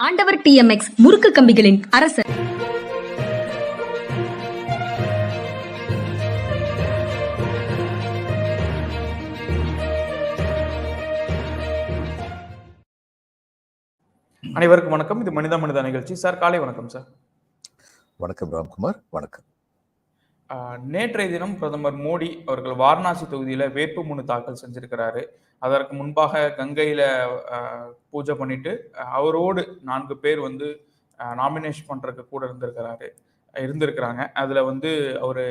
ஆண்டவர் டிஎம்எக்ஸ் முறுக்கு கம்பிகளின் அரசர். அனைவருக்கும் வணக்கம். இது மனிதா மனிதா நிகழ்ச்சி. சார் காலை வணக்கம் சார். வணக்கம் ராம்குமார். வணக்கம். ஆஹ் நேற்றைய தினம் பிரதமர் மோடி அவர்கள் வாரணாசி தொகுதியில வேட்பு மனு தாக்கல் செஞ்சிருக்கிறாரு. அதற்கு முன்பாக கங்கையில பூஜை பண்ணிட்டு அவரோடு நான்கு பேர் வந்து நாமினேஷன் பண்றதுக்கு கூட இருந்திருக்கிறாரு. இருந்திருக்கிறாங்க. அதுல வந்து அவர்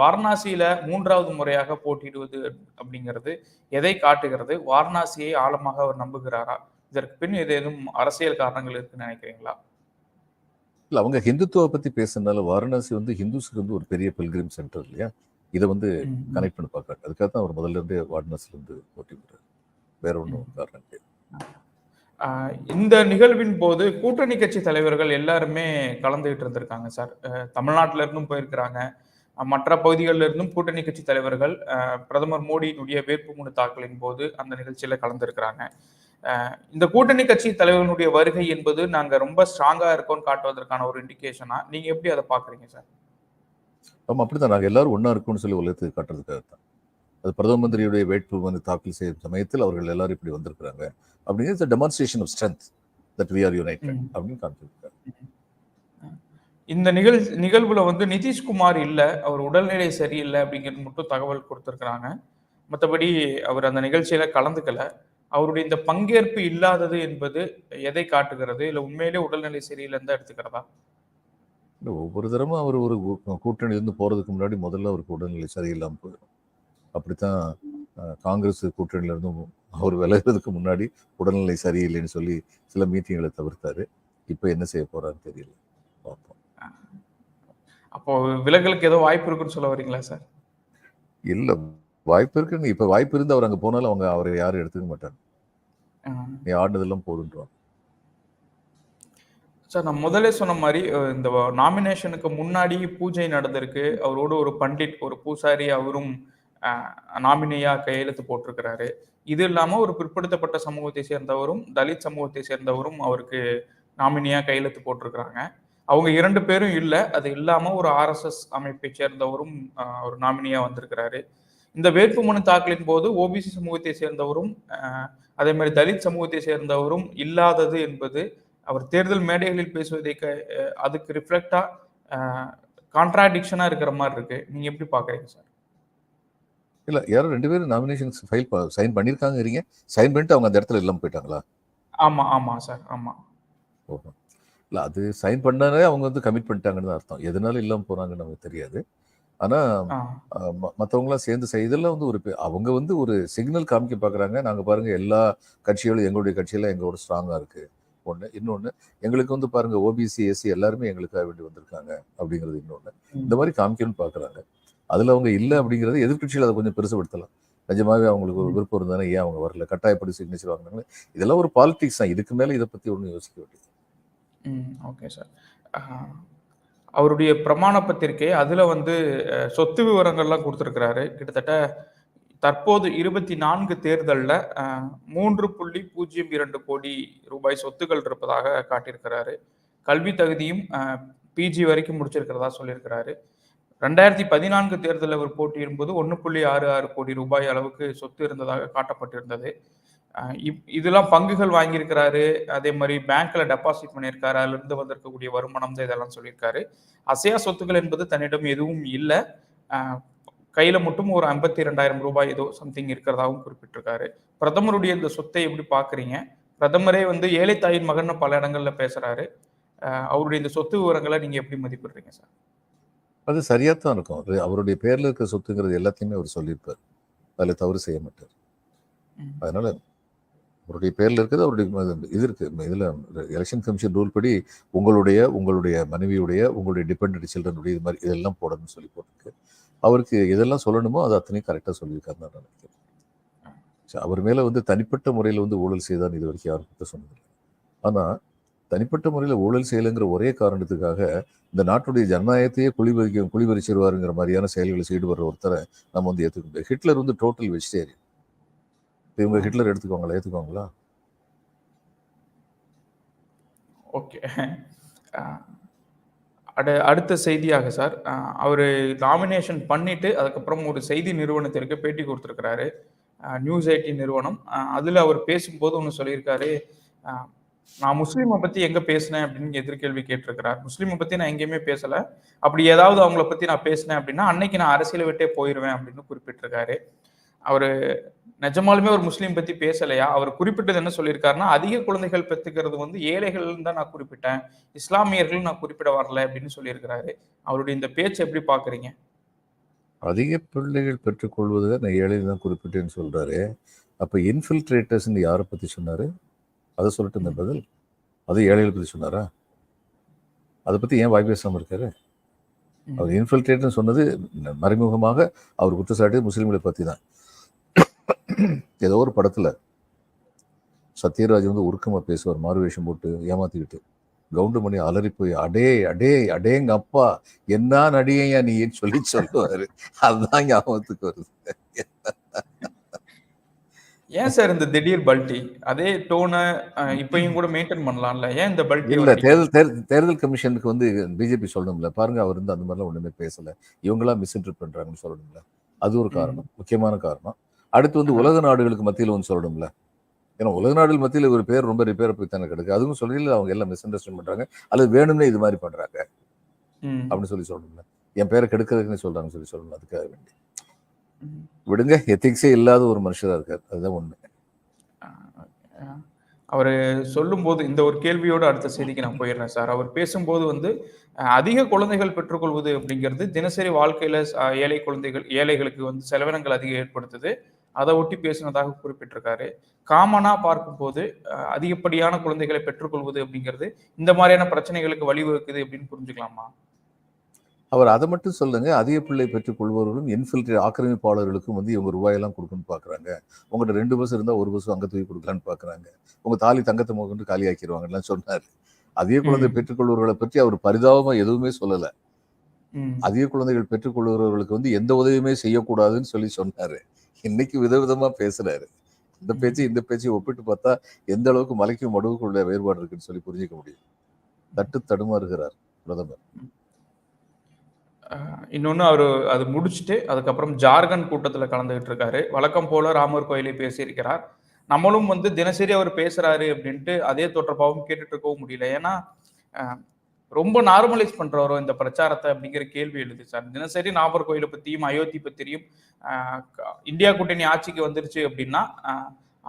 வாரணாசியில மூன்றாவது முறையாக போட்டியிடுவது அப்படிங்கிறது எதை காட்டுகிறது? வாரணாசியை ஆழமாக அவர் நம்புகிறாரா? இதற்கு பின் ஏதேனும் அரசியல் காரணங்கள் இருக்குன்னு நினைக்கிறீங்களா? இல்ல அவங்க ஹிந்துத்துவ பத்தி பேசுறதுனால வாரணாசி வந்து ஹிந்துஸ்க்கு வந்து ஒரு பெரிய பில்கிரிம் சென்டர் இல்லையா? இதை வந்து. கனெக்ட் பண்ணி பார்க்கறாங்க அதுக்காக தான் அவர் முதல்ல இருந்தே வாரணாசில இருந்து போட்டி விடுறாரு வேற ஒன்றும் காரணம் கிடையாது இந்த நிகழ்வின் போது கூட்டணி கட்சி தலைவர்கள் எல்லாருமே கலந்துகிட்டு இருந்திருக்காங்க சார். தமிழ்நாட்டுல இருந்தும் போயிருக்கிறாங்க. மற்ற பகுதிகளில் இருந்தும் கூட்டணி கட்சி தலைவர்கள் பிரதமர் மோடியினுடைய வேட்புமனு தாக்கலின் போது அந்த நிகழ்ச்சியில கலந்துருக்கிறாங்க. இந்த கூட்டணி கட்சி தலைவர்களுடைய வருகை என்பது நாங்க ரொம்ப ஸ்ட்ராங்கா இருக்கோம்னு காட்டுவதற்கான ஒரு இண்டிகேஷனா நீங்க எப்படி அதை பாக்குறீங்க சார்? ஆமா அப்படிதான் நாங்க எல்லாரும் ஒண்ணா இருக்கோம்னு சொல்லி உலகத்துக்கு காட்டுறதுக்காக தான் அது பிரதம மந்திரியுடைய வேட்பு மனு தாக்கல் செய்யும் சமயத்தில் அவர்கள் எல்லாரும் இப்படி வந்திருக்கிறாங்க. அப்படிங்கிறது demonstration of strength that we are united. அப்படின்னு காமிச்சிருக்காரு இந்த நிகழ் நிகழ்வுல வந்து நிதிஷ்குமார் இல்ல அவர் உடல்நிலை சரியில்லை அப்படிங்கிறது மட்டும் தகவல் கொடுத்திருக்கிறாங்க. மற்றபடி அவர் அந்த நிகழ்ச்சியில கலந்துக்கல. அவருடைய இந்த பங்கேற்பு இல்லாதது என்பது எதை காட்டுகிறது? இல்ல உண்மையிலே உடல்நிலை சரியில்லைன்னு தான் எடுத்துக்கிறதா? ஒவ்வொரு தரமும் அவர் ஒரு கூ- கூட்டணியில இருந்து போறதுக்கு முன்னாடி முதல்ல அவருக்கு உடல்நிலை சரியில்லாம போயிடும் அப்படித்தான் காங்கிரஸ் கூட்டணியில இருந்தும் அவர் விலகிறதுக்கு முன்னாடி உடல்நிலை சரியில்லைன்னு சொல்லி சில மீட்டிங்களை தவிர்த்தாரு. இப்போ என்ன செய்ய போறாருன்னு தெரியல. பார்ப்போம். அப்போ விலகலுக்கு ஏதோ வாய்ப்பு இருக்குன்னு சொல்ல வரீங்களா சார்? இல்ல வாய்ப்பு இருக்குன்னு இப்ப வாய்ப்பு இருந்து அவர் அங்க போனாலும் அவங்க அவரை யாரும் எடுத்துக்க மாட்டாங்க. நீ ஆடினதெல்லாம் போதுன்றான். சார் நான் முதல்ல சொன்ன மாதிரி இந்த நாமினேஷனுக்கு முன்னாடி பூஜை நடந்திருக்கு. அவரோட ஒரு பண்டிட் ஒரு பூசாரி அவரும் நாமினியா கையெழுத்து போட்டிருக்கிறாரு. இது இல்லாமல் ஒரு பிற்படுத்தப்பட்ட சமூகத்தை சேர்ந்தவரும் தலித் சமூகத்தை சேர்ந்தவரும் அவருக்கு நாமினியா கையெழுத்து போட்டிருக்கிறாங்க. அவங்க இரண்டு பேரும் இல்லை அது இல்லாமல் ஒரு ஆர்எஸ்எஸ் அமைப்பை சேர்ந்தவரும் ஒரு நாமினியா வந்திருக்கிறாரு. இந்த வேட்புமனு தாக்கலின் போது ஓபிசி சமூகத்தை சேர்ந்தவரும் அதே மாதிரி தலித் சமூகத்தை சேர்ந்தவரும் இல்லாதது என்பது அவர் தேர்தல் மேடைகளில் பேசுவதை க- அதுக்கு ரிஃப்ளெக்டா கான்ட்ராடிக்ஷனா இருக்கிற மாதிரி இருக்கு. நீங்க எப்படி பாக்குறீங்க சார்? இல்ல யாரும் ரெண்டு பேரும் நாமினேஷன்ஸ் ஃபைல் சைன் பண்ணிருக்காங்கிறீங்க சைன் பண்ணிட்டு அவங்க அந்த இடத்துல இல்லாம போயிட்டாங்களா? ஆமா ஆமா சார் ஆமா. ஓஹோ. இல்ல அது சைன் பண்ணாலே அவங்க வந்து கமிட் பண்ணிட்டாங்கன்னு தான் அர்த்தம். எதனால இல்லாம போறாங்கன்னு நமக்கு தெரியாது. ஆனா ஆ, அஹ், ம- மத்தவங்களாம் சேர்ந்து செய் இதெல்லாம் வந்து ஒரு அவங்க வந்து ஒரு சிக்னல் காமிக்க பாக்குறாங்க. நாங்க பாருங்க எல்லா கட்சிகளும் எங்களுடைய கட்சியில எங்களோட ஸ்ட்ராங்கா இருக்கு. ஒண்ணு இன்னொன்னு எங்களுக்கு வந்து பாருங்க ஓபிசி எஸ்சி எல்லாருமே எங்களுக்காக வேண்டி வந்திருக்காங்க அப்படிங்கிறது இன்னொன்னு. இந்த மாதிரி காமிக்கணும்னு பாக்குறாங்க. அதுல அவங்க இல்ல அப்படிங்கறது எதிர்க்கட்சியில் அதை கொஞ்சம் பெருசுபடுத்தலாம். நிஜமாவே அவங்களுக்கு ஒரு விருப்பம் இருந்தானே ஏன் அவங்க வரல? கட்டாயப்படி சிக்னேச்சர் வாங்கினாங்க இதெல்லாம் ஒரு பாலிடிக்ஸ் தான். இதுக்கு மேல இதை பத்தி ஒன்றும் யோசிக்க வேண்டியது ஓகே சார் அவருடைய பிரமாண பத்திரிகை அதுல வந்து சொத்து விவரங்கள்லாம் கொடுத்துருக்கிறாரு. கிட்டத்தட்ட தற்போது இருபத்தி நான்கு தேர்தல்ல மூன்று புள்ளி பூஜ்ஜியம் இரண்டு கோடி ரூபாய் சொத்துக்கள் இருப்பதாக காட்டியிருக்கிறாரு. கல்வி தகுதியும் பிஜி வரைக்கும் முடிச்சிருக்கிறதா சொல்லியிருக்கிறாரு. ரெண்டாயிரத்தி பதினான்கு தேர்தலில் அவர் போட்டியிடும்போது ஒன்று புள்ளி ஆறு ஆறு கோடி ரூபாய் அளவுக்கு சொத்து இருந்ததாக காட்டப்பட்டிருந்தது. இப்- இதெல்லாம் பங்குகள் வாங்கியிருக்கிறாரு. அதே மாதிரி பேங்க்ல டெபாசிட் பண்ணியிருக்காரு. அதுல இருந்து வந்திருக்கக்கூடிய வருமானம் தான் இதெல்லாம் சொல்லியிருக்காரு. அசையா சொத்துக்கள் என்பது தன்னிடம் எதுவும் இல்லை. கையில மட்டும் ஒரு ஐம்பத்தி ரெண்டாயிரம் ரூபாய் ஏதோ சம்திங் இருக்கிறதாகவும் குறிப்பிட்டிருக்காரு. பிரதமருடைய இந்த சொத்தை எப்படி பாக்குறீங்க பிரதமரே வந்து ஏழை தாயின் மகன் பல இடங்கள்ல பேசுறாரு. அவருடைய இந்த சொத்து விவரங்களை நீங்க எப்படி மதிப்பிடுறீங்க சார்? அது சரியா தான் இருக்கும். அது அவருடைய பேர்ல இருக்கிற சொத்துங்கிறது எல்லாத்தையுமே அவர் சொல்லியிருப்பார். அதுல தவறு செய்ய மாட்டார். அதனால அவருடைய பேர்ல இருக்கிறது அவருடைய இது இருக்கு. இதுல எலெக்ஷன் கமிஷன் ரூல் படி உங்களுடைய உங்களுடைய மனைவியுடைய உங்களுடைய டிபெண்ட் சில்ட்ரனுடைய இது மாதிரி இதெல்லாம் போடணும்னு சொல்லி போட்டிருக்கு. அவருக்கு எதெல்லாம் சொல்லணுமோ அது அத்தனையும் கரெக்டாக சொல்லியிருக்காருன்னு நான் நினைக்கிறேன். அவர் மேல வந்து தனிப்பட்ட முறையில் வந்து ஊழல் செய்தான் இது வரைக்கும் யாரும் குற்றம் சொன்னதில்லை. ஆனா தனிப்பட்ட முறையில் ஊழல் செய்யலைங்கிற ஒரே காரணத்துக்காக இந்த நாட்டுடைய ஜனநாயகத்தையே குளிபறிக்க குளிபறிச்சிருவாருங்கிற மாதிரியான செயல்களில் ஈடுபடுற ஒருத்தரை நம்ம வந்து ஏற்றுக்க முடியாது ஹிட்லர் வந்து டோட்டல் வெஜிடேரியன் இவங்க ஹிட்லர் எடுத்துக்கோங்களா ஏற்றுக்கோங்களா ஓகே. அடு அடுத்த செய்தியாக சார், அவரு நாமினேஷன் பண்ணிட்டு, அதுக்கப்புறம் ஒரு செய்தி நிறுவனத்திற்கு பேட்டி குடுத்திருக்கிறாரு. நியூஸ் 18 நிறுவனம். அதுல அவர் பேசும்போது ஒண்ணு சொல்லியிருக்காரு. "நான் முஸ்லீமை பத்தி எங்க பேசினேன்?" அப்படின்னு எதிர்கேள்வி கேட்டிருக்கிறார். முஸ்லீமை பத்தி நான் எங்கேயுமே பேசல. அப்படி ஏதாவது அவங்கள பத்தி நான் பேசினேன் அப்படின்னா, அன்னைக்கு நான் அரசியல விட்டே போயிருவேன் அப்படின்னு குறிப்பிட்டிருக்காரு. அவரு நிஜமாலுமே ஒரு முஸ்லீம் பத்தி பேசலையா? அவர் குறிப்பிட்டது என்ன சொல்லியிருக்காருன்னா, "அதிக குழந்தைகள் பெற்றுக்கிறது வந்து ஏழைகள் தான் நான் குறிப்பிட்டேன். இஸ்லாமியர்கள் நான் குறிப்பிட வரல" அப்படின்னு சொல்லியிருக்கிறாரு. அவருடைய இந்த பேச்சு எப்படி பாக்குறீங்க அதிக பிள்ளைகள் பெற்றுக்கொள்வது நான் ஏழைகள் தான் குறிப்பிட்டேன்னு சொல்றாரு. அப்ப இன்ஃபில்ட்ரேட்டர்ஸ்ன்னு யாரை பத்தி சொன்னாரு? அத சொல்லட்டுமே ம். பதில். அது ஏழைகள பத்தி சொன்னாரா? அத பத்தி ஏன் வாய் பேசாம இருக்காரு? அவர் ம். இன்ஃபில்ட்ரேட்ன்னு சொன்னது ந மறைமுகமாக அவர் குற்றச்சாட்டு முஸ்லீம்கள பத்தி தான். ஏதோ ஒரு படத்துல சத்யராஜ் வந்து உருக்கமா பேசுவார். மாறுவேஷம் போட்டு ஏமாத்திக்கிட்டு. கவுண்டமணி அலறி போய், "அடேய்! அடேய்! அடேங்கப்பா! என்னா நடிகையா நீன்னு" சொல்லி சொல்லுவாரு. அதுதான் ஞாபகத்துக்கு வருது. ஏன் சார் இந்த திடீர் பல்டி? அதே டோன இப்பயும் கூட மெயின்டெயின் பண்ணலாம்ல. ஏன் இந்த பல்டி இல்ல? தேர்தல் தேர் தேர்தல் கமிஷனுக்கு வந்து பிஜேபி சொல்லணும்ல. பாருங்க அவர் வந்து அந்த மாரிலாம் ஒண்ணுமே பேசல. இவங்களா மிஸ்இன்டர்பிரட் பண்றாங்கன்னு சொல்லணும்ல. அது ஒரு. காரணம். முக்கியமான காரணம். அடுத்து வந்து. உலக நாடுகளுக்கு மத்தியில வந்து சொல்லணும்ல. ஏன்னா உலக நாடுகள் மத்தியில இவர் பேர் ரொம்ப ரிப்பேரா தானே கிடக்கு. அதுவும் சொல்லல அவங்க எல்லாம் மிஸ் அண்டர்ஸ்டாண்ட் பண்றாங்க. அல்லது வேணும்னே இது மாரி பண்றாங்க. அப்படின்னு சொல்லி சொல்லணும்ல. என் பேர கெடுக்கிறதுக்குன்னு சொல்றாங்கன்னு சொல்லி சொல்லணும். அதுக்காக வேண்டி. விடுங்க. எத்திக்ஸே இல்லாத ஒரு மனுஷராக இருக்கார் அதுதான் உண்மை. அவர் சொல்லும்போது இந்த ஒரு கேள்வியோட அடுத்த செய்திக்கு நான் போயிடுறேன் சார். அவர் பேசும்போது வந்து அதிக குழந்தைகள் பெற்றுக்கொள்வது அப்படிங்கிறது தினசரி வாழ்க்கையில ஏழை குழந்தைகள் ஏழைகளுக்கு வந்து செலவினங்கள் அதிகம் ஏற்படுத்துது. அதை ஒட்டி பேசினதாக குறிப்பிட்டிருக்காரு. காமனா பார்க்கும்போது அதிகப்படியான குழந்தைகளை பெற்றுக்கொள்வது அப்படிங்கிறது இந்த மாதிரியான பிரச்சனைகளுக்கு வழிவகுக்குது அப்படின்னு புரிஞ்சுக்கலாமா? அவர் அத மட்டும் சொல்லுங்க. அதிக பிள்ளை பெற்றுக் கொள்பவர்களும் இன்ஃபில்ட்ரேட் ஆக்கிரமிப்பாளர்களுக்கும் வந்து இவங்க ரூபாயெல்லாம் குடுக்கணும்னு பார்க்குறாங்க. உங்கட்ட 2 பஸ் இருந்தா 1 பஸ் அங்க தூக்கி குடுக்கலான்னு பார்க்குறாங்க. உங்க தாலி தங்கத்த முதற்கொண்டு காலியாக்கிருவாங்கன்லாம் சொன்னாரு. அதிக குழந்தை ம். பெற்றுக்கொள்பவர்கள பற்றி அவர் பரிதாபமா எதுவுமே சொல்லல. அதிக குழந்தைகள் பெற்றுக்கொள்கிறவர்களுக்கு வந்து எந்த உதவியுமே செய்யக்கூடாதுன்னு சொல்லி சொன்னாரு. இன்னைக்கு விதவிதமா பேசுறாரு. இந்த. பேச்சு, இந்த பேச்சையும் ஒப்பிட்டு பார்த்தா எந்த அளவுக்கு மலைக்கும் மடுவுக்கும் உள்ள வேறுபாடு இருக்குன்னு சொல்லி புரிஞ்சுக்க முடியும். தட்டு தடுமாறுகிறார் பிரதமர். இன்னொன்று அவர் அது முடிச்சுட்டு, அதுக்கப்புறம் ஜார்க்கண்ட் கூட்டத்தில் கலந்துகிட்டு இருக்காரு. வழக்கம் போல ராமர் கோயிலை பேசியிருக்கிறார். நம்மளும் வந்து தினசரி அவர் பேசுறாரு அப்படின்ட்டு அதே தொடர்பாகவும் கேட்டுட்டு இருக்கவும் முடியல. ஏன்னா, ரொம்ப நார்மலைஸ் பண்றாரோ இந்த பிரச்சாரத்தை அப்படிங்கிற கேள்வி எழுது சார். தினசரி நாகர் கோயிலை பத்தியும், அயோத்தி பத்தியும் க இந்தியா கூட்டணி ஆட்சிக்கு வந்துருச்சு அப்படின்னா,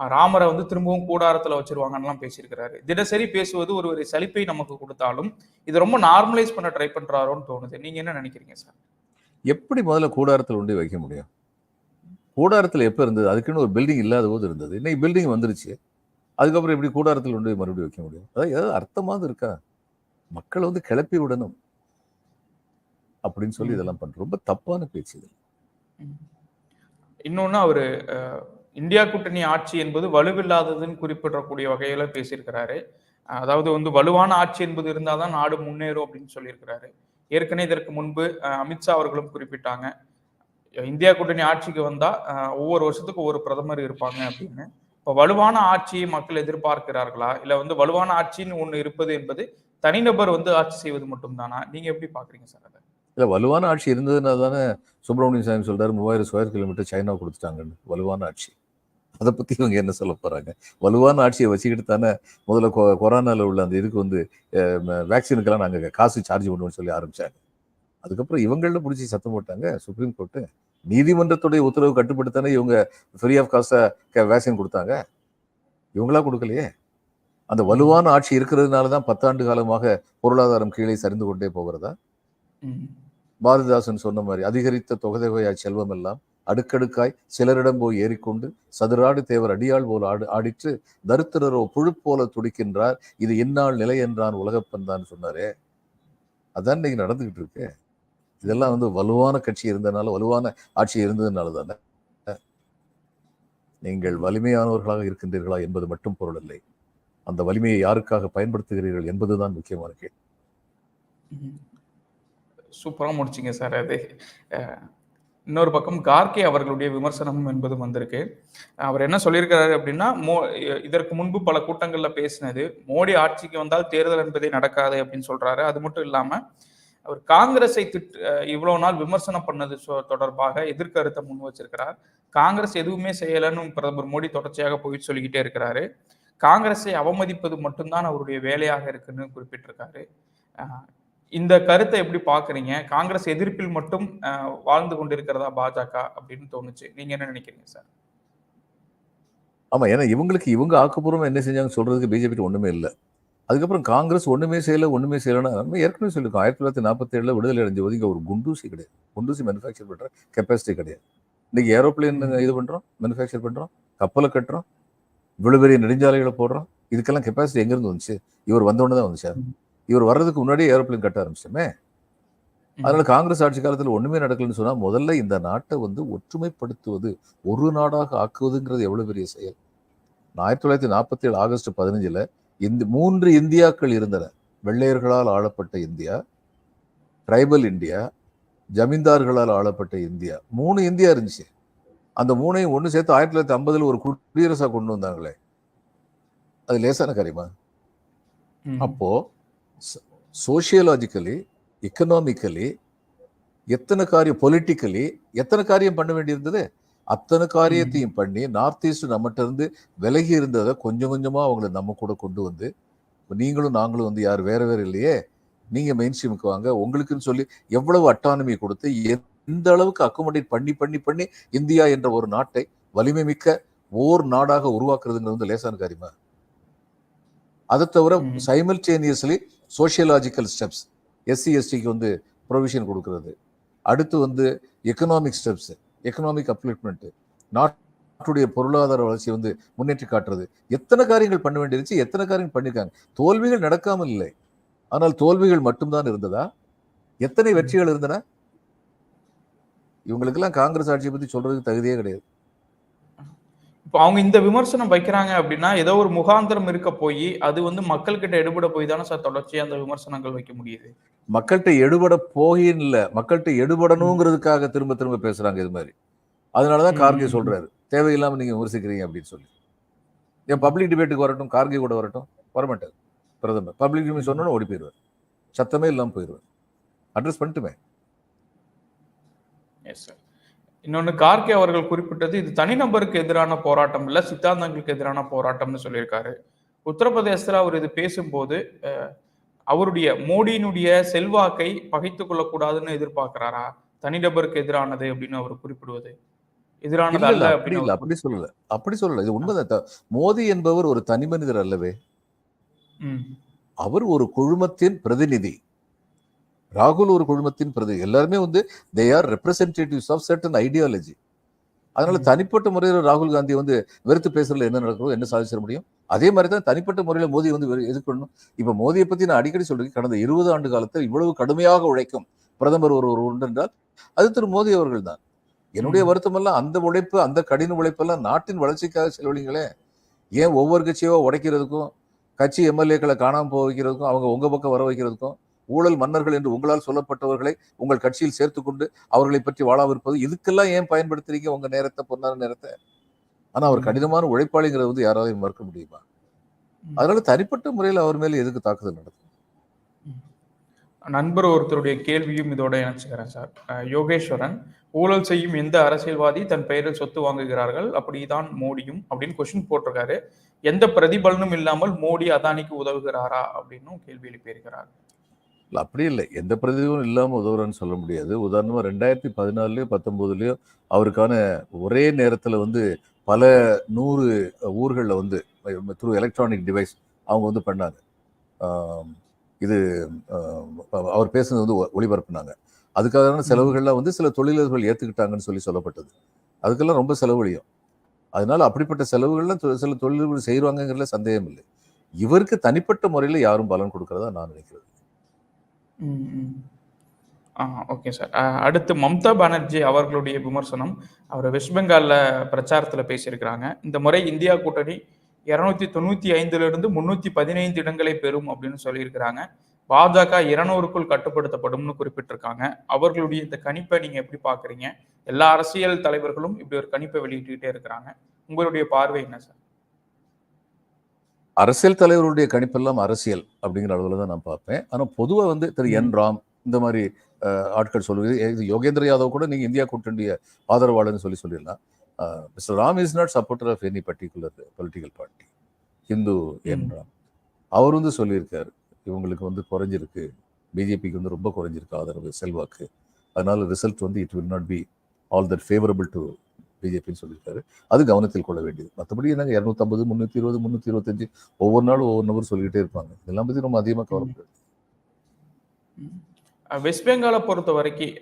ராமர வந்து திரும்பவும் கூடாரத்துல வச்சுருவாங்கன்னுலாம் பேசியிருக்கிறாரு. தினசரி பேசுவது ஒருவரை சலிப்பை நமக்கு குடுத்தாலும், இது ரொம்ப நார்மலைஸ் பண்ண ட்ரை பண்றாரோன்னு தோணுது. நீங்க என்ன நினைக்கிறீங்க சார்? எப்படி முதல்ல கூடாரத்துல போய் வைக்க முடியும்? கூடாரத்துல எப்ப இருந்தது? அதுக்குன்னு ஒரு பில்டிங் இல்லாத போது இருந்தது. இன்னைக்கு பில்டிங் வந்துருச்சு. அதுக்கப்புறம் எப்படி கூடாரத்துல கொண்டு போய் மறுபடியும் வைக்க முடியும்? அதாவது ஏதாவது அர்த்தமாவது இருக்கா? மக்கள வந்து கிளப்பி விடணும். அப்படின்னு சொல்லி. இதெல்லாம் பண்றோம். ரொம்ப தப்பான பேச்சு இது. ம். இன்னொன்னு அவரு இந்தியா கூட்டணி ஆட்சி என்பது வலுவில்லாததுன்னு குறிப்பிடக்கூடிய வகையில பேசியிருக்கிறாரு. அதாவது வந்து வலுவான ஆட்சி என்பது இருந்தால் தான் நாடு முன்னேறும் அப்படின்னு சொல்லியிருக்கிறாரு. ஏற்கனவே இதற்கு முன்பு அமித்ஷா அவர்களும் குறிப்பிட்டாங்க. இந்தியா கூட்டணி ஆட்சிக்கு வந்தா ஒவ்வொரு வருஷத்துக்கும் ஒவ்வொரு பிரதமர் இருப்பாங்க அப்படின்னு. இப்ப வலுவான ஆட்சியை மக்கள் எதிர்பார்க்கிறார்களா? இல்ல வந்து வலுவான ஆட்சின்னு ஒண்ணு இருப்பது என்பது தனிநபர் வந்து ஆட்சி செய்வது மட்டும்தானா நீங்கள் நீங்க எப்படி பார்க்குறீங்க சார் அதை இல்ல வலுவான ஆட்சி இருந்ததுனால தானே சுப்பிரமணிய சாமி சொல்றாரு 3000 ஸ்கொயர் கிலோமீட்டர் சைனா கொடுத்துட்டாங்கன்னு வலுவான ஆட்சி. அத பத்தி இவங்க என்ன சொல்ல போறாங்க? வலுவான ஆட்சிய வச்சுக்கிட்டு தானே முதல்ல கொ கொரோனால உள்ள அந்த இதுக்கு வந்து வேக்சினுக்கெல்லாம் நாங்க காசு சார்ஜ் பண்ணுவோம்னு சொல்லி ஆரம்பிச்சாங்க. அதுக்கப்புறம் இவங்கள்ல புடிச்சு சத்தம் போட்டாங்க சுப்ரீம் கோர்ட். நீதிமன்றத்துடைய உத்தரவு கட்டுப்பட்டு தானே இவங்க ஃப்ரீ ஆஃப் காஸ்ட்டா க வேக்சின் குடுத்தாங்க. இவங்களா குடுக்கலையே. அந்த. வலுவான ஆட்சி இருக்கிறதுனால தான் 10 ஆண்டு காலமாக பொருளாதாரம் கீழே சரிந்து கொண்டே போகிறதா? பாரதிதாசன் சொன்ன மாரி அதிகரித்த தொகைதொகையாய் செல்வம் எல்லாம் அடுக்கடுக்காய் சிலரிடம் போய் ஏறிக்கொண்டு சதுராடு தேவர் அடியாள் போல் ஆடு ஆடிற்று தருத்தரரோ புழு போல துடிக்கின்றார். இது இந்நாள் நிலை என்றான் உலகப்பன் தான் சொன்னாரே. அதான் இன்னைக்கு நடந்துகிட்டு இருக்கு. இதெல்லாம் வந்து வலுவான கட்சி இருந்ததுனால வலுவான ஆட்சி இருந்ததுனால தானே. நீங்கள் வலிமையானவர்களாக இருக்கின்றீர்களா என்பது மட்டும் பொருள் இல்லை. அந்த வலிமையை யாருக்காக பயன்படுத்துகிறீர்கள் என்பதுதான் முக்கியமான கேள்வி. சூப்பராக முடிச்சிங்க சார் அது. இன்னொரு பக்கம் கார்கே அவர்களுடைய விமர்சனமும் என்பதும் வந்திருக்கு. அவர் என்ன சொல்லியிருக்கிறாரு அப்படின்னா மோ இதற்கு முன்பு பல கூட்டங்களில் பேசினது மோடி ஆட்சிக்கு வந்தால் தேர்தல் என்பதே நடக்காது அப்படின்னு சொல்றாரு. அது மட்டும் இல்லாமல் அவர் காங்கிரஸை திட்டு இவ்வளோ நாள் விமர்சனம் பண்ணது தொடர்பாக எதிர்கருத்தை முன் வச்சிருக்கிறார். காங்கிரஸ் எதுவுமே செய்யலைன்னு பிரதமர் மோடி தொடர்ச்சியாக போய் சொல்லிக்கிட்டே இருக்கிறாரு. காங்கிரஸை அவமதிப்பது மட்டும்தான் அவருடைய வேலையாக இருக்குன்னு குறிப்பிட்டிருக்காரு. இந்த கருத்தை எப்படி பாக்குறீங்க? காங்கிரஸ் எதிர்ப்பில் மட்டும் வாழ்ந்து கொண்டிருக்கிறதா பாஜக அப்படின்னு தோணுச்சு. நீங்க என்ன நினைக்கிறீங்க சார்? ஆமா ஏன்னா இவங்களுக்கு இவங்க ஆக்கப்பூர்வமா என்ன செஞ்சாங்க சொல்றதுக்கு பிஜேபி ஒண்ணுமே இல்லை. அதுக்கப்புறம் காங்கிரஸ் ஒண்ணுமே செய்யல ஒண்ணுமே செய்யலைன்னா நம்ம ஏற்கனவே சொல்லியிருக்கோம். ஆயிரத்தி தொள்ளாயிரத்தி நாற்பத்தி ஏழுல விடுதலை அடைஞ்ச போது இங்க ஒரு குண்டூசி கிடையாது. குண்டூசி மேனுஃபேக்சர் பண்ற கெப்பாசிட்டி கிடையாது. இன்னைக்கு ஏரோப்ளேன் இது பண்றோம் மேனுஃபேக்சர் பண்றோம் கப்பலை கட்டுறோம் இவ்வளவு பெரிய நெடுஞ்சாலைகளை போடுறோம் இதுக்கெல்லாம் கெப்பாசிட்டி எங்க இருந்து வந்துச்சு? இவர் வந்த உடனே தான் வந்துச்சா இவர் வர்றதுக்கு முன்னாடியே ஏரோப்ளேன் கட்ட ஆரம்பிச்சோமே. அதனால காங்கிரஸ் ஆட்சி காலத்துல ஒண்ணுமே நடக்கலன்னு சொன்னா முதல்ல இந்த நாட்டை வந்து ஒற்றுமைப்படுத்துவது ஒரு நாடாக ஆக்குவதுங்கிறது எவ்வளவு பெரிய செயல்? ஆயிரத்தி தொள்ளாயிரத்தி நாற்பத்தி ஏழு ஆகஸ்ட் பதினஞ்சுல இந்த மூன்று இந்தியாக்கள் இருந்தன. வெள்ளையர்களால் ஆளப்பட்ட இந்தியா ட்ரைபல் இந்தியா ஜமீன்தார்களால் ஆளப்பட்ட இந்தியா. மூணு இந்தியா இருந்துச்சு. அந்த மூணையும் ஒன்று சேர்த்து ஆயிரத்தி தொள்ளாயிரத்தி ஐம்பதுல ஒரு குடியரசா கொண்டு வந்தாங்களே. அது லேசான காரியமா. அப்போ சோசியலாஜிக்கலி எக்கனாமிக்கலி எத்தனை காரியம் பொலிட்டிக்கலி எத்தனை காரியம் பண்ண வேண்டியிருந்தது அத்தனை காரியத்தையும் பண்ணி நார்த் ஈஸ்ட் நம்மகிட்ட இருந்து விலகி இருந்ததை கொஞ்சம் கொஞ்சமா அவங்கள நம்ம கூட கொண்டு வந்து நீங்களும் நாங்களும் வந்து யார் வேற வேற இல்லையே நீங்க மெயின் ஸ்ட்ரீமுக்கு வாங்க உங்களுக்குன்னு சொல்லி எவ்வளவு அட்டானமி கொடுத்து எந்த அளவுக்கு அக்கோமடேட் பண்ணி பண்ணி பண்ணி இந்தியா என்ற ஒரு நாட்டை வலிமை மிக்க ஓர் நாடாக உருவாக்குறதுங்கிறது வந்து லேசான காரியமா அதை தவிர. சைமல்டேனியஸ்லி சோஷியலாஜிக்கல் ஸ்டெப்ஸ் எஸ்சி எஸ்டிக்கு வந்து ப்ரொவிஷன் கொடுக்கறது. அடுத்து வந்து எக்கனாமிக் ஸ்டெப்ஸ் எக்கனாமிக் அப்ளிட்மெண்ட்டு நாட்டுடைய பொருளாதார வளர்ச்சியை வந்து முன்னேற்றி காட்டுறது. எத்தனை காரியங்கள் பண்ண வேண்டியிருந்துச்சு எத்தனை காரியங்கள் பண்ணியிருக்காங்க தோல்விகள் நடக்காமல் இல்லை. ஆனால் தோல்விகள் மட்டும்தான் இருந்ததா? எத்தனை வெற்றிகள் இருந்தன? இவங்களுக்கெல்லாம் காங்கிரஸ் ஆட்சியை பற்றி சொல்கிறதுக்கு தகுதியே கிடையாது. இப்போ அவங்க இந்த விமர்சனம் வைக்கிறாங்க அப்படின்னா ஏதோ ஒரு முகாந்திரம் இருக்க போய் அது வந்து மக்கள் கிட்ட எடுபட போய் தானே சார் தொடர்ச்சியா அந்த விமர்சனங்கள் வைக்க முடியுது? மக்கள்கிட்ட எடுபட போகின்னு இல்ல. மக்கள்கிட்ட எடுபடணுங்கிறதுக்காக திரும்ப திரும்ப பேசுறாங்க இது மாதிரி. அதனாலதான் கார்கே ம். சொல்றாரு. தேவையில்லாம நீங்க விமர்சிக்கிறீங்க அப்படின்னு சொல்லி. என் பப்ளிக் டிபேட்டுக்கு வரட்டும் கார்கே கூட வரட்டும் வரமாட்டார். பிரதமர். பப்ளிக் டிபேட் சொன்னோன்னு ஓடி போயிடுவார் சத்தமே இல்லாம போயிடுவார் அட்ரஸ் பண்ணிட்டுமே. எஸ் சார் இன்னொன்னு கார்கே அவர்கள் குறிப்பிட்டது இது தனிநபருக்கு எதிரான போராட்டம் இல்ல சித்தாந்தங்களுக்கு எதிரான போராட்டம்னு சொல்லியிருக்காரு. உத்தரப்பிரதேசத்துல அவர் இது பேசும்போது அவருடைய மோடியினுடைய செல்வாக்கை பகைத்துக் கொள்ளக்கூடாதுன்னு எதிர்பார்க்கிறாரா? தனிநபருக்கு எதிரானது அப்படின்னு அவர் குறிப்பிடுவது. எதிரானது அப்படி இல்ல அப்படி சொல்லல. அப்படி சொல்லல. இது உண்மைதான். மோடி என்பவர் ஒரு தனி மனிதர் அல்லவே. அவர் ஒரு குழுமத்தின் பிரதிநிதி. ராகுல் ஒரு குழுமத்தின் பிரதி எல்லாருமே வந்து they are representatives of certain ideology அதனால. தனிப்பட்ட முறையில் ராகுல் காந்தி வந்து வெறுத்து பேசுறதுல என்ன நடக்கிறதோ என்ன சாதிச்சிட முடியும்? அதே மாதிரி தான் தனிப்பட்ட முறையில் மோடி வந்து எதிர்க்கணும். இப்ப மோடியை பத்தி நான் அடிக்கடி சொல்றேன் கடந்த இருபது ஆண்டு காலத்தில் இவ்வளவு கடுமையாக உழைக்கும் பிரதமர் ஒருவர் உண்டு என்றால் அது திரு மோடி அவர்கள் தான். என்னுடைய ம். வருத்தம் எல்லாம் அந்த உழைப்பு அந்த கடின உழைப்பெல்லாம் நாட்டின் வளர்ச்சிக்காக செலவழிங்களே ஏன் ஒவ்வொரு கட்சியோ உடைக்கிறதுக்கும் கட்சி எம்எல்ஏக்களை காணாம போக வைக்கிறதுக்கும் அவங்க உங்க பக்கம் வர வைக்கிறதுக்கும் ஊழல் மன்னர்கள் என்று உங்களால் சொல்லப்பட்டவர்களை உங்கள் கட்சியில் சேர்த்துக்கொண்டு அவர்களை பற்றி வாழாவிருப்பது இதுக்கெல்லாம் ஏன் பயன்படுத்துறீங்க உங்க நேரத்தை பொன்னான நேரத்தை? ஆனா அவர். கடினமான உழைப்பாளிங்கிறது வந்து யாராலையும் மறுக்க முடியுமா. அதனால தனிப்பட்ட முறையில் அவர் மேல எதுக்கு தாக்குதல் நடக்கும் நண்பர் ஒருத்தருடைய கேள்வியும் இதோட இணைச்சுக்கிறேன் சார். யோகேஸ்வரன் ஊழல் செய்யும் எந்த அரசியல்வாதி தன் பெயரில் சொத்து வாங்குகிறார்கள்? அப்படிதான் மோடியும் அப்படின்னு கொஸ்டின் போட்டிருக்காரு. எந்த பிரதிபலனும் இல்லாமல் மோடி அதானிக்கு உதவுகிறாரா? அப்படின்னும் கேள்வி எழுப்பியிருக்கிறார். இல்ல அப்படி இல்லை. எந்த பிரதிபலும் இல்லாம உதவுறன்னு சொல்ல முடியாது. உதாரணமா ரெண்டாயிரத்தி பதினாலுலயோ பத்தொன்பதுலயோ அவருக்கான ஒரே நேரத்துல வந்து பல நூறு ஊர்கள்ல வந்து த்ரூ எலக்ட்ரானிக் டிவைஸ் அவங்க வந்து பண்ணாங்க. இது அவர் பேசுனது வந்து ஒளிபரப்புனாங்க. அதுக்கான செலவுகள்லாம் வந்து சில தொழிலதிபர்கள் ஏத்துக்கிட்டாங்கன்னு சொல்லி சொல்லப்பட்டது. அதுக்கெல்லாம் ரொம்ப செலவழியும். அதனால அப்படிப்பட்ட செலவுகள்லாம் சில தொழிலதிபர்கள் செய்வாங்கங்கிறதுல சந்தேகம் இல்லை இவருக்கு தனிப்பட்ட முறையில் யாரும் பலன் கொடுக்கறதா நான் நினைக்கிறேன் ம், ம். ஆ ஓகே சார். அடுத்து மம்தா பானர்ஜி அவர்களுடைய விமர்சனம். அவர் வெஸ்ட் பெங்கால்ல பிரச்சாரத்துல பேசியிருக்கிறாங்க. இந்த முறை இந்தியா கூட்டணி இருநூத்தி தொண்ணூத்தி ஐந்துல இருந்து முன்னூத்தி பதினைந்து இடங்களை பெறும் அப்படின்னு சொல்லியிருக்கிறாங்க. பாஜக இருநூறுக்குள் கட்டுப்படுத்தப்படும்னு குறிப்பிட்டிருக்காங்க. அவர்களுடைய இந்த கணிப்பை நீங்க எப்படி பார்க்குறீங்க எல்லா அரசியல் தலைவர்களும் இப்படி ஒரு கணிப்பை வெளியிட்டுக்கிட்டே இருக்கிறாங்க. உங்களுடைய பார்வை என்ன சார்? அரசியல் தலைவருடைய கணிப்பெல்லாம் அரசியல் அப்படிங்கிற அளவில் தான் நான் பார்ப்பேன். ஆனால் பொதுவாக வந்து திரு என் ராம் இந்த மாதிரி ஆட்கள் சொல்லுவது இது யோகேந்திர யாதவ் கூட நீங்கள் இந்தியா கூட்டணிய ஆதரவாளர்னு சொல்லி சொல்லிடலாம். Mister Ram is not supporter of any particular political party. Hindu N. Ram. அவர் வந்து சொல்லியிருக்காரு இவங்களுக்கு வந்து குறைஞ்சிருக்கு பிஜேபிக்கு வந்து ரொம்ப குறைஞ்சிருக்கு ஆதரவு செல்வாக்கு. அதனால ரிசல்ட் வந்து it will not be all that favourable to பிஜேபின்னு சொல்லியிருக்காரு. அது கவனத்தில் கொள்ள வேண்டியது. மற்றபடி என்னங்க இரநூத்தம்பது முந்நூற்றி இருபது முந்நூற்றி இருபத்தஞ்சு ஒவ்வொரு நாளும் ஒவ்வொரு நபர் சொல்லிக்கிட்டே இருப்பாங்க. இதெல்லாம் பற்றி நம்ம அதிகமாக அஹ் வெஸ்ட் பெங்காலை பொறுத்த வரைக்கும்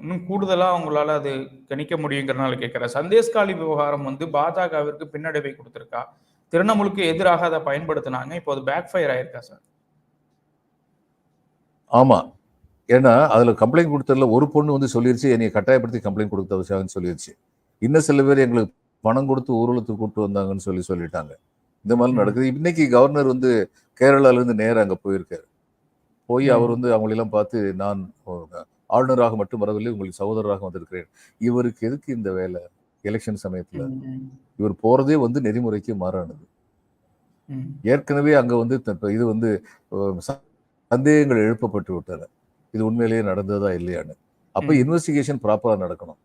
இன்னும் கூடுதலா அவங்களால அது கணிக்க முடியுங்கிறனால கேட்கிறேன். சந்தேஷ்காலி விவகாரம் வந்து பாஜகவிற்கு பின்னடைவை கொடுத்திருக்கா? திரிணாமுலுக்கு எதிராக அதை பயன்படுத்தினாங்க. இப்போ அது பேக் ஃபயர் ஆயிருக்கா சார் ஆமாம் ஏன்னா அதில் கம்ப்ளைண்ட் கொடுத்ததுல ஒரு பொண்ணு வந்து சொல்லிருச்சு என்னை கட்டாயப்படுத்தி கம்ப்ளைண்ட் கொடுத்த விஷயம்னு சொல்லிருச்சு. இன்னும் சில பேர் எங்களுக்கு பணம் கொடுத்து ஊர்வலத்துக்கு கூப்பிட்டு வந்தாங்கன்னு சொல்லி சொல்லிட்டாங்க. இந்த மாதிரி. நடக்குது. இன்னைக்கு கவர்னர் வந்து கேரளால இருந்து நேரா அங்கே போயிருக்காரு. போய். அவர் வந்து அவங்களெல்லாம் பார்த்து நான் ஆளுநராக மட்டும் வரவில்லை உங்களுக்கு சகோதரராக வந்திருக்கிறேன். இவருக்கு எதுக்கு இந்த வேலை? எலெக்ஷன் சமயத்துல. இவர் போறதே வந்து நெறிமுறைக்கு மாறானது. ஏற்கனவே அங்க வந்து இது வந்து சந்தேகங்கள் எழுப்பப்பட்டு விட்டன. இது உண்மையிலேயே நடந்ததா இல்லையான்னு. அப்ப. இன்வெஸ்டிகேஷன் ப்ராப்பரா நடக்கணும்.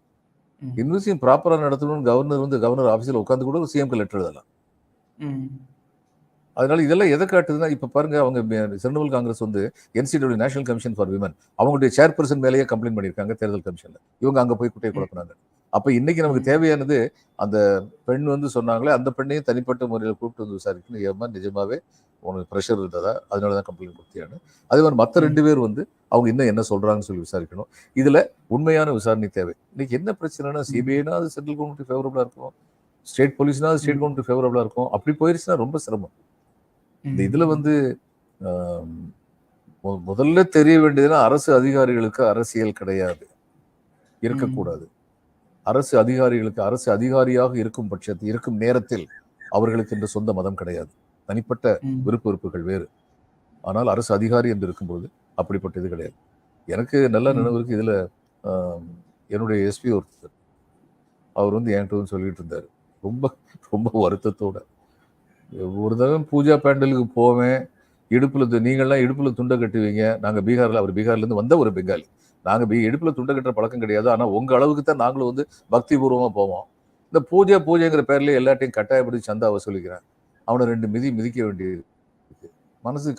ம். இன்வெஸ்டிகேஷன் ப்ராப்பரா நடத்தணும்னு கவர்னர் வந்து கவர்னர் ஆஃபீஸில் உட்காந்து கூட சிஎம்க்கு லெட்டர் எழுதலாம். அதனால இதெல்லாம் எதை காட்டுதுன்னா இப்ப பாருங்க அவங்க திரிணாமுல் காங்கிரஸ் வந்து NCW national commission for women அவங்களுடைய சேர்பர்சன் மேலேயே கம்ப்ளைண்ட் பண்ணியிருக்காங்க தேர்தல் கமிஷன்ல இவங்க அங்க போய் குட்டையை குழப்பினாங்க. அப்ப இன்னைக்கு நமக்கு தேவையானது அந்த பெண் வந்து சொன்னாங்களே அந்த பெண்ணையும் தனிப்பட்ட முறையில் கூப்பிட்டு வந்து விசாரிக்கணும். ஏமா நிஜமாவே உனக்கு ப்ரெஷர் இருந்ததா? அதனால தான் கம்ப்ளைண்ட் கொடுத்தியான்னு. அதே மாதிரி மற்ற ரெண்டு பேர் வந்து அவங்க இன்னும் என்ன சொல்றாங்கன்னு சொல்லி விசாரிக்கணும். இதுல உண்மையான விசாரணை தேவை. இன்னைக்கு என்ன பிரச்சனைனா சிபிஐனா அது சென்ட்ரல் கவர்மெண்ட் ஃபேவரபிளா இருக்கும். ஸ்டேட் போலீஸ்னா அது ஸ்டேட் கவர்மெண்ட் ஃபேவரபிளா இருக்கும். அப்படி போயிருச்சுன்னா ரொம்ப சிரமம். இந்த இதுல வந்து முதல்ல தெரிய வேண்டியதுன்னா அரசு அதிகாரிகளுக்கு அரசியல் கிடையாது. இருக்கக்கூடாது. அரசு அதிகாரிகளுக்கு அரசு அதிகாரியாக இருக்கும் பட்சத்தில் இருக்கும் நேரத்தில் அவர்களுக்கு என்று சொந்த மதம் கிடையாது. தனிப்பட்ட. விருப்ப வெறுப்புகள் வேறு. ஆனால் அரசு அதிகாரி என்று இருக்கும்போது அப்படிப்பட்ட இது கிடையாது. எனக்கு நல்ல. நினைவு இருக்கு. இதுல என்னுடைய எஸ்பி ஒருத்தர் அவர் வந்து என்கிட்ட வந்து சொல்லிட்டு இருந்தாரு. ரொம்ப ரொம்ப வருத்தத்தோட. ஒரு தடவை பூஜா பேண்டலுக்கு போவேன். இடுப்புல நீங்கள்லாம் இடுப்புல துண்டை கட்டுவீங்க. நாங்க பீகார்ல அவர் பீகார்ல இருந்து வந்த ஒரு பெங்காலி. நாங்க பீ இடுப்புல துண்டை கட்டுற பழக்கம் கிடையாது. ஆனா உங்க அளவுக்கு தான் நாங்களும் வந்து பக்தி பூர்வமா போவோம். இந்த பூஜை பூஜைங்கிற பேர்ல எல்லாத்தையும் கட்டாயப்படுத்தி சந்தா வசூலிக்கிறேன் அவனை ரெண்டு மிதி மிதிக்க வேண்டியது மனசு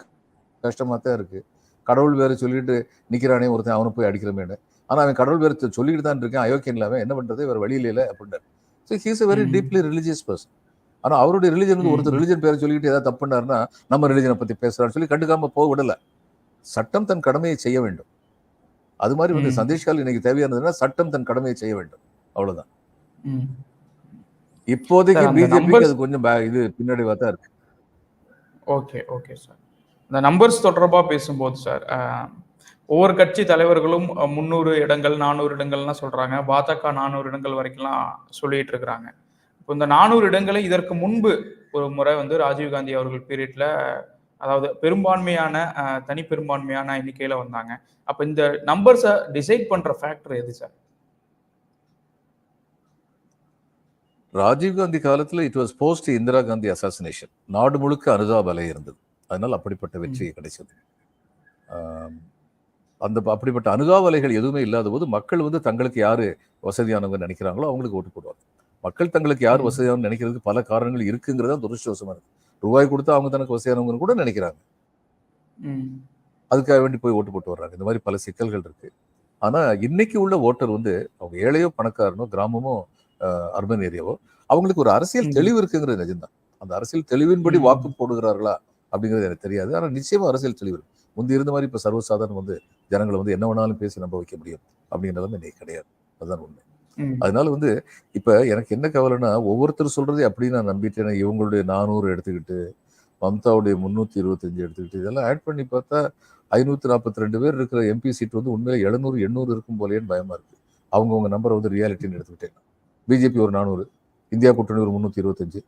கஷ்டமா தான் இருக்கு. கடவுள் வேற சொல்லிட்டு நிக்கிறானே ஒருத்தன் அவனை போய் அடிக்கிறமேனு ஆனா அவன் கடவுள் வேற சொல்லிட்டு தான் இருக்கேன். அயோக்கியன் இல்லாம என்ன பண்றது? வேற வழி இல்லை அப்படின்னாரு so he's a very. Deeply religious person ஆனா அவருடைய ரிலிஜன் வந்து. ஒருத்தர் ரிலிஜன் பேரை சொல்லிட்டு ஏதாவது தப்பு பண்ணாருன்னா நம்ம ரிலிஜனை பத்தி பேசுறான்னு சொல்லி கண்டுக்காம போக விடல சட்டம் தன் கடமையை செய்ய வேண்டும். அது மாதிரி வந்து. சந்தேஷ்கால் இன்னைக்கு தேவையானதுன்னா சட்டம் தன் கடமையை செய்ய வேண்டும். அவ்வளவுதான். இப்போதைக்கு பிஜேபிக்கு அது கொஞ்சம் இது பின்னடைவா தான் இருக்கு. Okay okay sir. இந்த நம்பர்ஸ் தொடர்பாக பேசும்போது சார் ஒவ்வொரு கட்சி தலைவர்களும் முந்நூறு இடங்கள் நானூறு இடங்கள்லாம் சொல்றாங்க. பாஜக நானூறு இடங்கள் வரைக்கும்லாம் சொல்லிட்டு இருக்கிறாங்க. இந்த நானூறு இடங்களை இதற்கு முன்பு ஒரு முறை வந்து ராஜீவ்காந்தி அவர்கள் பீரியட்ல அதாவது பெரும்பான்மையான தனி பெரும்பான்மையான எண்ணிக்கையில வந்தாங்க. அப்ப இந்த நம்பர்ஸை டிசைட் பண்ற ஃபேக்டர் எது சார் ராஜீவ்காந்தி காலத்துல it was post Indira Gandhi assassination நாடு முழுக்க அனுதாப அலை இருந்தது. அதனால அப்படிப்பட்ட வெற்றி கிடைச்சது. அந்த அப்படிப்பட்ட அனுதாபலைகள் எதுவுமே இல்லாத போது மக்கள் வந்து தங்களுக்கு யாரு வசதியானவங்க நினைக்கிறாங்களோ அவங்களுக்கு ஓட்டு போடுவாங்க. மக்கள் தங்களுக்கு யார் ம். வசதியானவங்க நினைக்கிறதுக்கு பல காரணங்கள் இருக்குங்கிறது துரதிருஷ்டவசமா இருக்கு ரூபாய் கொடுத்தா அவங்க தனக்கு வசதியானவங்கன்னு கூட நினைக்கிறாங்க. அதுக்காக வேண்டி போய் ஓட்டு போட்டு வர்றாங்க இந்த மாதிரி பல சிக்கல்கள் இருக்கு ஆனா இன்னைக்கு உள்ள ஓட்டர் வந்து அவங்க ஏழையோ பணக்காரனோ கிராமமோ அர்பன் ஏரியாவோ அவங்களுக்கு ஒரு அரசியல். தெளிவு இருக்குங்கிறது நிஜம்தான் அந்த அரசியல் தெளிவின்படி. வாக்கு போடுகிறார்களா அப்படிங்கிறது எனக்கு தெரியாது ஆனா நிச்சயமா அரசியல் தெளிவு முந்தி இருந்த மாதிரி இப்ப சர்வசாதாரணம் வந்து ஜனங்களை வந்து என்ன வேணாலும் பேசி நம்ப வைக்க முடியும் அப்படிங்கிற நிலைமை இன்னைக்கு கிடையாது அதுதான் உண்மை. அதனால வந்து இப்ப எனக்கு என்ன கவலைன்னா ஒவ்வொருத்தர் சொல்றதே அப்படி நான் நம்பிட்டேன். இவங்களுடைய நானூறு எடுத்துக்கிட்டு மம்தாவுடைய முன்னூத்தி இருபத்தஞ்சு எடுத்துக்கிட்டு இதெல்லாம் ஆட் பண்ணி பார்த்தா ஐநூற்றி நாற்பத்தி ரெண்டு பேர் இருக்கிற எம்பி சீட் வந்து உண்மையில எழுநூறு எண்ணூறு இருக்கும் போலேன்னு பயமா இருக்கு. அவங்கவுங்க நம்பரை வந்து ரியாலிட்டின்னு எடுத்துக்கிட்டேன். பிஜேபி ஒரு நானூறு இந்தியா கூட்டணி ஒரு முந்நூற்றி இருபத்தஞ்சு.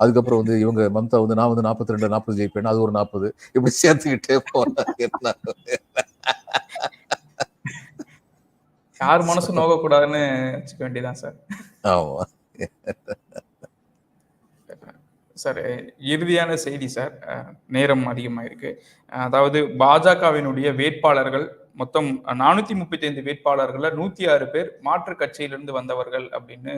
அதுக்கப்புறம் வந்து இவங்க மம்தா வந்து நான் வந்து நாற்பத்தி ரெண்டு நாற்பது ஜெயிப்பேன் அது ஒரு நாற்பது. இப்படி சேர்த்துக்கிட்டே போனா யார் மனசு நோகக்கூடாதுன்னு வச்சுக்க வேண்டியதான் சார் ஆமா. சார் இறுதியான செய்தி சார் நேரம் அதிகமாக இருக்கு அஹ், அதாவது பாஜகவினுடைய வேட்பாளர்கள் மொத்தம் நானூத்தி முப்பத்தி ஐந்து வேட்பாளர்கள்ல நூத்தி ஆறு பேர் மாற்று கட்சியிலிருந்து வந்தவர்கள் அப்படின்னு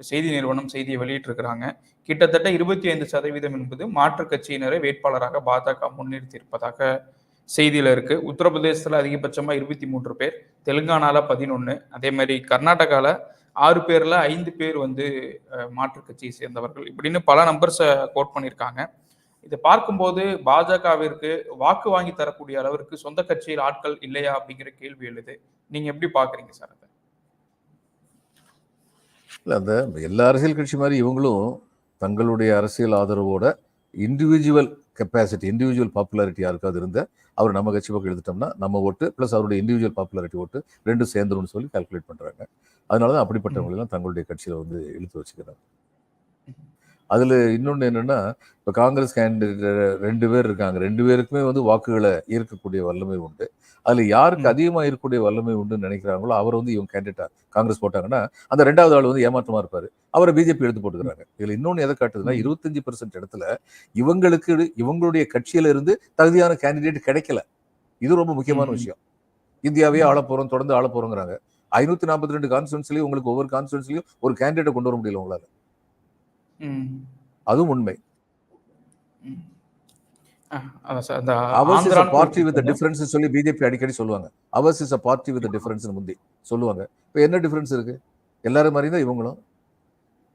செய்தி நிறுவனம் செய்தியை வெளியிட்டிருக்கிறாங்க. கிட்டத்தட்ட இருபத்தி ஐந்து சதவீதம் என்பது மாற்று கட்சியினரை வேட்பாளராக பாஜக முன்னிறுத்தி இருப்பதாக செய்தியில் இருக்குது உத்தரப்பிரதேசத்தில் அதிகபட்சமாக இருபத்தி மூன்று பேர் தெலுங்கானாவில் பதினொன்று அதே மாதிரி கர்நாடகாவில் ஆறு பேரில் ஐந்து பேர் வந்து மாற்றுக் கட்சியை சேர்ந்தவர்கள். இப்படின்னு பல நம்பர்ஸை கோட் பண்ணியிருக்காங்க. இதை பார்க்கும்போது பாஜகவிற்கு வாக்கு வாங்கி தரக்கூடிய அளவிற்கு சொந்த கட்சியில் ஆட்கள் இல்லையா அப்படிங்கிற கேள்வி எழுது. நீங்க எப்படி பாக்குறீங்க சார் அதை? இல்ல அந்த எல்லா அரசியல் கட்சி மாதிரி இவங்களும் தங்களுடைய அரசியல் ஆதரவோட இண்டிவிஜுவல் கெப்பாசிட்டி இண்டிவிஜுவல் பாப்புலாரிட்டி யாருக்காவது இருந்தால் அவர் நம்ம கட்சி பக்கம் எழுதிட்டோம்னா நம்ம ஓட்டு ப்ளஸ் அவருடைய இண்டிவிஜுவல் பாப்புலாரிட்டி ஓட்டு ரெண்டும் சேர்ந்துரும்னு சொல்லி கால்குலேட் பண்ணுறாங்க அதனால தான் அப்படிப்பட்டவங்களெல்லாம் தங்களுடைய கட்சியில் வந்து இழுத்து வச்சுக்கிறாங்க. அதுல இன்னொன்னு என்னன்னா இப்ப காங்கிரஸ் கேண்டிடேட் ரெண்டு பேர் இருக்காங்க ரெண்டு பேருக்குமே வந்து வாக்குகளை ஈர்க்கக்கூடிய வல்லமை உண்டு அதுல யாருக்கு ம். அதிகமா இருக்கக்கூடிய வல்லமை உண்டுன்னு நினைக்கிறாங்களோ அவர் வந்து இவங்க கேண்டிடேட்டா காங்கிரஸ் போட்டாங்கன்னா அந்த ரெண்டாவது ஆள் வந்து ஏமாற்றமா இருப்பாரு அவரை பிஜேபி எடுத்து போட்டுக்கிறாங்க இதுல இன்னொன்னு எதை காட்டுதுன்னா. இருபத்தஞ்சு பெர்சென்ட் இடத்துல இவங்களுக்கு இவங்களுடைய கட்சியில இருந்து தகுதியான கேண்டிடேட் கிடைக்கல இது ரொம்ப முக்கியமான. விஷயம் இந்தியாவையே ஆள போறோம் தொடர்ந்து ஆள போறோங்கிறாங்க ஐநூத்தி நாற்பத்தி ரெண்டு கான்ஸ்டுவன்ஸ்லயும் உங்களுக்கு ஒவ்வொரு கான்ஸ்டுவன்ஸ்லயும் ஒரு கேண்டிடேட் கொண்டு வர முடியல உங்களால. அதுவும் உண்மை. Ours is party with. Difference சொல்லி பிஜேபி அடிக்கடி சொல்லுவாங்க. Ours is a party with difference முந்தி சொல்லுவாங்க. இப்போ என்ன டிஃபரன்ஸ் இருக்கு? எல்லாரும் மாதிரி தான் இவங்களும்.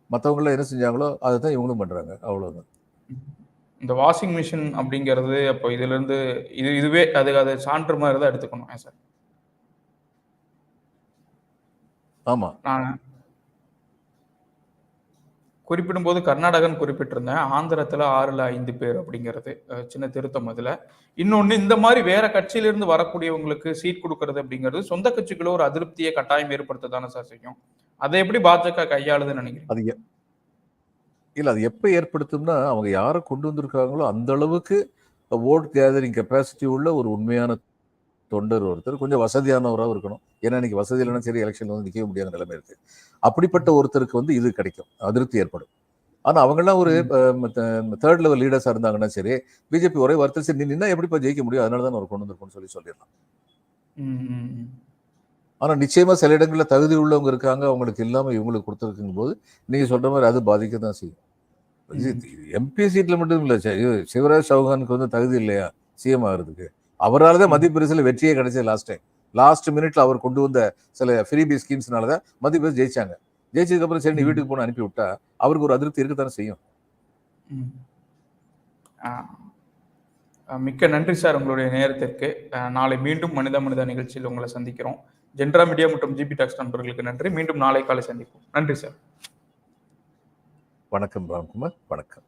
மற்றவங்கள என்ன செஞ்சாங்களோ அதை தான் இவங்களும் பண்றாங்க. அவ்வளவுதான். இந்த வாஷிங் மிஷின் அப்படிங்கிறது அப்போ இதுல இருந்து இது இதுவே அது அது சான்று மாதிரி தான் எடுத்துக்கணும். சார் ஆமா. நான் குறிப்பிடும்போது கர்நாடகன் குறிப்பிட்டிருந்தேன். ஆந்திரத்தில் ஆறில் ஐந்து பேர் அப்படிங்கிறது சின்ன திருத்தம் அதில். இன்னொன்று இந்த மாதிரி வேற கட்சியிலிருந்து வரக்கூடியவங்களுக்கு சீட் கொடுக்கறது அப்படிங்கிறது சொந்த கட்சிக்குள்ள ஒரு அதிருப்தியை கட்டாயம் ஏற்படுத்த தானே சார் செய்யும். அதை எப்படி பாஜக கையாளுதுன்னு நினைக்கிறேன் அது இல்லை அது எப்போ ஏற்படுத்தும்னா அவங்க யாரை கொண்டு வந்திருக்காங்களோ அந்த அளவுக்கு ஓட் கேதரிங் கெப்பாசிட்டி உள்ள ஒரு உண்மையான தொண்டர் ஒருத்தர் கொஞ்சம் வசதியானவராகவும் இருக்கணும். ஏன்னா இன்னைக்கு வசதி இல்லைன்னா சரி எலெக்ஷன்ல வந்து நிற்க முடியாத நிலைமை இருக்கு. அப்படிப்பட்ட ஒருத்தருக்கு வந்து இது கிடைக்கும். அதிருப்தி ஏற்படும். ஆனா அவங்கெல்லாம் ஒரு தேர்ட் லெவல் லீடர்ஸா இருந்தாங்கன்னா சரி பிஜேபி ஒரே வார்த்தை சரி நின்னா எப்படிப்பா ஜெயிக்க முடியும்? அதனால தான் அவர் கொண்டு வந்திருக்கோம்னு சொல்லி சொல்லிடலாம். ம், ம், ம். ஆனா நிச்சயமா சில இடங்கள்ல தகுதி உள்ளவங்க இருக்காங்க. அவங்களுக்கு இல்லாம இவங்களுக்கு கொடுத்துருக்கும் போது நீங்க சொல்ற மாதிரி அது பாதிக்க தான் செய்யும். எம்பி சீட்ல மட்டும் இல்ல சிவராஜ் சௌகானுக்கு வந்து தகுதி இல்லையா? சிஎம் ஆகிறதுக்கு. அவரால் தான் மத்திய பிரதேசல வெற்றியே கிடைச்சது லாஸ்ட் டைம் லாஸ்ட் மினிட்ல அவர் கொண்டு வந்த சில ஃப்ரீபி ஸ்கீம்ஸ்னால தான் மத்திய பிரதேசம் ஜெயிச்சாங்க. ஜெயிச்சதுக்கு அப்புறம் சரி நீ. வீட்டுக்கு போன அனுப்பி விட்டா அவருக்கு ஒரு அதிருப்தி இருக்கத்தானே செய்யும். மிக்க நன்றி சார் உங்களுடைய நேரத்திற்கு. நாளை மீண்டும் மனித மனித நிகழ்ச்சியில் உங்களை சந்திக்கிறோம். ஜென்ரா மீடியா மற்றும் ஜிபி டாக்ஸ் நண்பர்களுக்கு நன்றி. மீண்டும் நாளை காலை சந்திப்போம். நன்றி சார். வணக்கம் ராம்குமார். வணக்கம்.